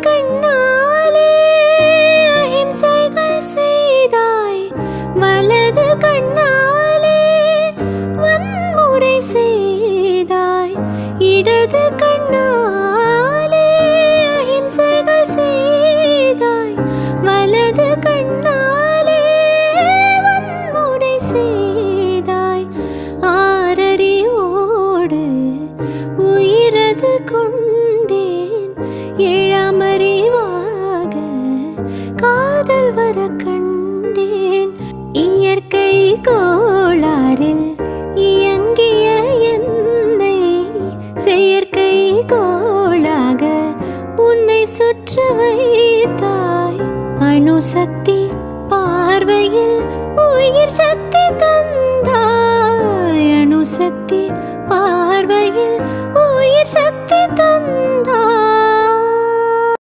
கண்ணாலே அஹிம்சைகள் செய்தாய். வலது கண்ணாலே வன்முறை செய்தாய். இடது கண்ணாலே அஹிம்சைகள் செய்தாய். வலது கண்ணாலே வன்முறை செய்தாய். ஆரறிவோடு உயிரது கொண்டேன் காதல் வர கண்டேன். இயற்கை கோளாறில் இயங்கிய என்னை. செயற்கை கோளாக உன்னை சுற்ற வைத்தாய். அணுசக்தி பார்வையில் உயிர் சக்தி தந்தாய். அணுசக்தி பார்வையில் உயிர்